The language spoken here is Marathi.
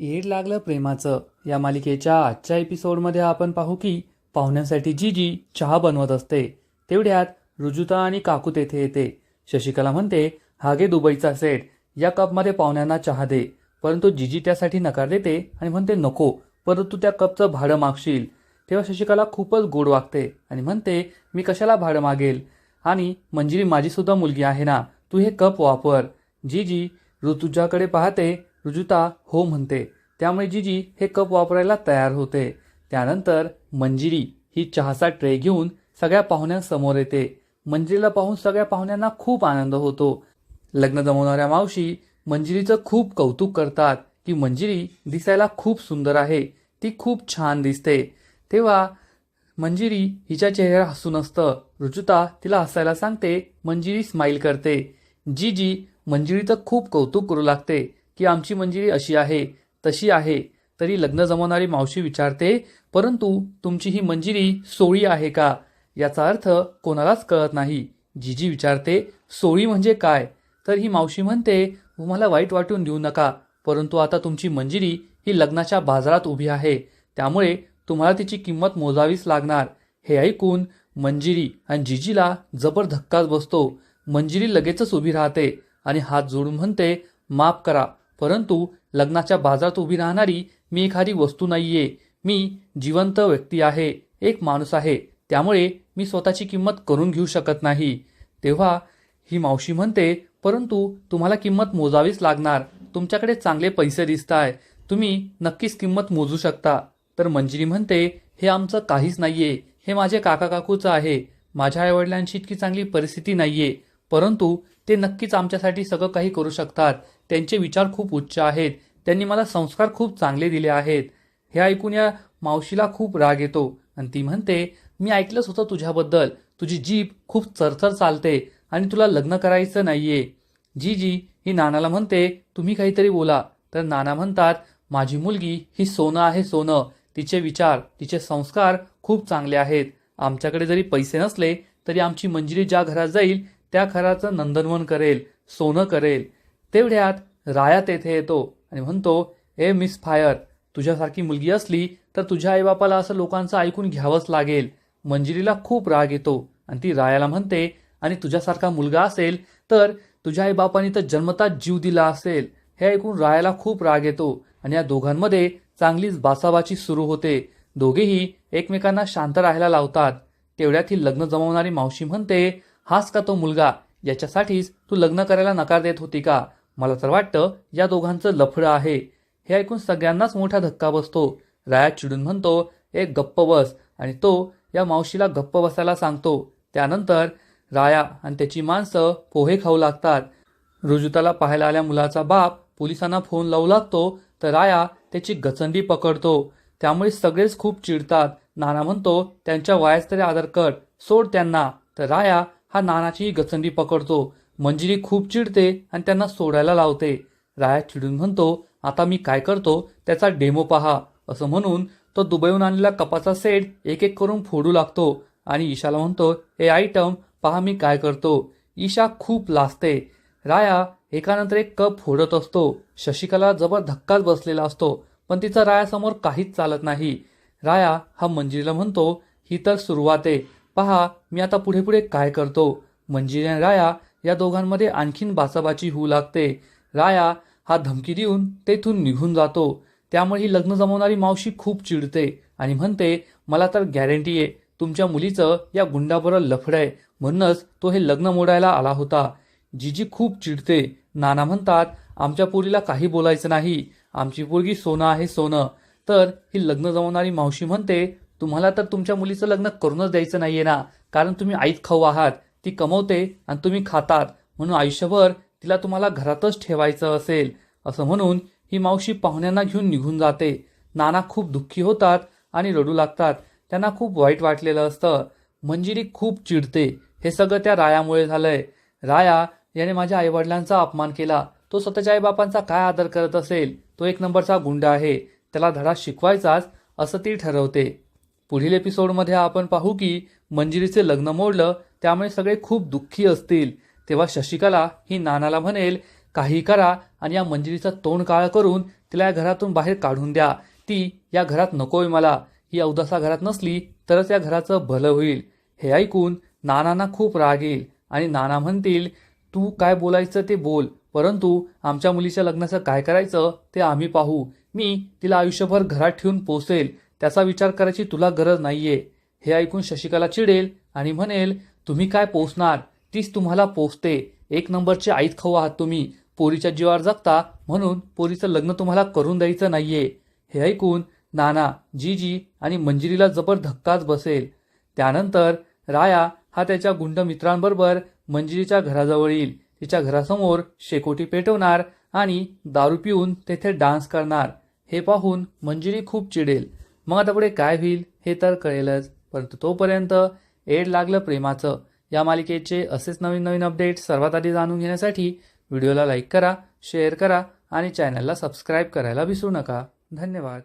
येड लागलं प्रेमाचं. या मालिकेच्या आजच्या एपिसोडमध्ये आपण पाहू की पाहुण्यांसाठी जी जी चहा बनवत असते तेवढ्यात रुजुता आणि काकू तेथे येते. शशिकला म्हणते हा घे दुबईचा सेट. या कपमध्ये पाहुण्यांना चहा दे. परंतु जीजी त्यासाठी नकार देते आणि म्हणते नको. परंतु त्या कपचं भाडं मागशील. तेव्हा शशिकला खूपच गोड वागते आणि म्हणते मी कशाला भाडं मागेल? आणि मंजिरी माझीसुद्धा मुलगी आहे ना. तू हे कप वापर. जीजी ऋतुजाकडे पाहते रुजुता हो म्हणते त्यामुळे जीजी हे कप वापरायला तयार होते. त्यानंतर मंजिरी ही चहाचा ट्रे घेऊन सगळ्या पाहुण्यांसमोर येते. मंजिरीला पाहून सगळ्या पाहुण्यांना खूप आनंद होतो. लग्न जमवणाऱ्या मावशी मंजिरीचं खूप कौतुक करतात की मंजिरी दिसायला खूप सुंदर आहे ती खूप छान दिसते. तेव्हा मंजिरी हिच्या चेहऱ्यावर हसून असतं. रुजुता तिला हसायला सांगते मंजिरी स्माईल करते. जी जी मंजिरीचं खूप कौतुक करू लागते. की आमची मंजिरी अशी आहे तशी आहे तरी लग्न जमवणारी मावशी विचारते परंतु तुमची ही मंजिरी सोळी आहे का? याचा अर्थ कोणालाच कळत नाही. जीजी विचारते सोळी म्हणजे काय? तर ही मावशी म्हणते मला वाईट वाटून देऊ नका परंतु आता तुमची मंजिरी ही लग्नाच्या बाजारात उभी आहे त्यामुळे तुम्हाला तिची किंमत मोजावीच लागणार. हे ऐकून मंजिरी आणि जिजीला जबर धक्काच बसतो. मंजिरी लगेचच उभी राहते आणि हात जोडून म्हणते माफ करा परंतु लग्नाच्या बाजारात उभी राहणारी मी एखादी वस्तू नाहीये. मी जिवंत व्यक्ती आहे एक माणूस आहे. त्यामुळे मी स्वतःची किंमत करून घेऊ शकत नाही. तेव्हा ही मावशी म्हणते परंतु तुम्हाला किंमत मोजावीच लागणार. तुमच्याकडे चांगले पैसे दिसत आहे तुम्ही नक्कीच किंमत मोजू शकता. तर मंजिरी म्हणते हे आमचं काहीच नाहीये. हे माझे काका काकूचं आहे. माझ्या आईवडिलांची इतकी चांगली परिस्थिती नाहीये. परंतु ते नक्कीच आमच्यासाठी सगळं काही करू शकतात. त्यांचे विचार खूप उच्च आहेत. त्यांनी मला संस्कार खूप चांगले दिले आहेत. हे ऐकून या मावशीला खूप राग येतो आणि ती म्हणते मी ऐकलंच होतं तुझ्याबद्दल. तुझी जीभ खूप चरचर चालते आणि तुला लग्न करायचं नाहीये. जी जी ही नानाला म्हणते तुम्ही काहीतरी बोला. तर नाना म्हणतात माझी मुलगी ही सोनं आहे सोनं. तिचे विचार तिचे संस्कार खूप चांगले आहेत. आमच्याकडे जरी पैसे नसले तरी आमची मंजिरी ज्या घरात जाईल त्या खराचं नंदनवन करेल सोनं करेल. तेवढ्यात राया तेथे येतो आणि म्हणतो ए मिस फायर तुझ्यासारखी मुलगी असली तर तुझ्या आईबापाला असं लोकांचं ऐकून घ्यावंच लागेल. मंजिरीला खूप राग येतो आणि ती रायाला म्हणते आणि तुझ्यासारखा मुलगा असेल तर तुझ्या आईबापानी तर जन्मताच जीव दिला असेल. हे ऐकून रायाला खूप राग येतो आणि या दोघांमध्ये चांगलीच बासाबाची सुरू होते. दोघेही एकमेकांना शांत राहायला लावतात. तेवढ्यात ही लग्न जमवणारी मावशी म्हणते हाच का तो मुलगा? याच्यासाठीच तू लग्न करायला नकार देत होती का? मला तर वाटतं या दोघांचं लफडं आहे. हे ऐकून सगळ्यांनाच मोठा धक्का बसतो. राया चिडून म्हणतो एक गप्प बस. आणि तो या मावशीला गप्प बसायला सांगतो. त्यानंतर राया आणि त्याची माणसं पोहे खाऊ लागतात. रुजुताला पाहायला आल्या मुलाचा बाप पोलिसांना फोन लावू लागतो तर राया त्याची गचंडी पकडतो. त्यामुळे सगळेच खूप चिडतात. नाना म्हणतो त्यांच्या वयास तरी आदर कर सोड त्यांना. तर राया हा नानाचीही गचंडी पकडतो. मंजिरी खूप चिडते आणि त्यांना सोडायला लावते. राया चिडून म्हणतो आता मी काय करतो? त्याचा डेमो पहा. असं म्हणून तो दुबईहून आणलेला कपाचा सेट एक एक करून फोडू लागतो आणि ईशाला म्हणतो हे आयटम पहा मी काय करतो. ईशा खूप लाजते. राया एकानंतर एक कप फोडत असतो. शशिकला जबर धक्काच बसलेला असतो पण तिचा रायासमोर काहीच चालत नाही. राया हा मंजिरीला म्हणतो ही तर सुरुवात आहे. पहा मी आता पुढे पुढे काय करतो. मंजिरी आणि राया या दोघांमध्ये आणखीन बाचाबाची होऊ लागते. राया हा धमकी देऊन तेथून निघून जातो. त्यामुळे ही लग्न जमवणारी मावशी खूप चिडते आणि म्हणते मला तर गॅरंटी आहे तुमच्या मुलीचं या गुंडाबरोबर लफड आहे. म्हणूनच तो हे लग्न मोडायला आला होता. जीजी खूप चिडते. नाना म्हणतात आमच्या पोरीला काही बोलायचं नाही. आमची पोरगी सोनं आहे सोनं. तर ही लग्न जमवणारी मावशी म्हणते तुम्हाला तर तुमच्या मुलीचं लग्न करूनच द्यायचं नाहीये ना. कारण तुम्ही आईत खाऊ आहात. ती कमवते आणि तुम्ही खातात. म्हणून आयुष्यभर तिला तुम्हाला घरातच ठेवायचं असेल. असं म्हणून ही मावशी पाहुण्यांना घेऊन निघून जाते. नाना खूप दुःखी होतात आणि रडू लागतात. त्यांना खूप वाईट वाटलेलं असतं. मंजिरी खूप चिडते. हे सगळं त्या रायामुळे झालंय. राया याने माझ्या आईवडिलांचा अपमान केला. तो स्वतःच्या आईबापांचा काय आदर करत असेल? तो एक नंबरचा गुंड आहे. त्याला धडा शिकवायचाच असं ती ठरवते. पुढील एपिसोडमध्ये आपण पाहू की मंजिरीचे लग्न मोडलं त्यामुळे सगळे खूप दुःखी असतील. तेव्हा शशिकला ही नानाला म्हणेल काही करा आणि या मंजिरीचं तोंड काळ करून तिला या घरातून बाहेर काढून द्या. ती या घरात नकोय मला. ही अवदसा घरात नसली तरच या घराचं भलं होईल. हे ऐकून नानांना खूप राग येईल आणि नाना म्हणतील तू काय बोलायचं ते बोल परंतु आमच्या मुलीच्या लग्नाचं काय करायचं ते आम्ही पाहू. मी तिला आयुष्यभर घरात ठेवून पोसेल. त्याचा विचार करायची तुला गरज नाहीये. हे ऐकून शशिकला चिडेल आणि म्हणेल तुम्ही काय पोचणार तीच तुम्हाला पोचते एक नंबरचे आईत खाऊ आहात तुम्ही. पोरीच्या जीवावर जगता म्हणून पोरीचं लग्न तुम्हाला करून द्यायचं नाहीये. हे ऐकून नाना जीजी आणि मंजिरीला जबर धक्काच बसेल. त्यानंतर राया हा त्याच्या गुंड मित्रांबरोबर मंजिरीच्या घराजवळ येईल. तिच्या घरासमोर शेकोटी पेटवणार आणि दारू पिऊन तेथे डान्स करणार. हे पाहून मंजिरी खूप चिडेल. मग आता पुढे काय होईल हे तर कळेलच परंतु तोपर्यंत एड लागलं प्रेमाचं. या मालिकेचे असेच नवीन नवीन अपडेट सर्वात आधी जाणून घेण्यासाठी व्हिडिओला लाईक करा शेअर करा आणि चॅनलला सबस्क्राईब करायला विसरू नका. धन्यवाद.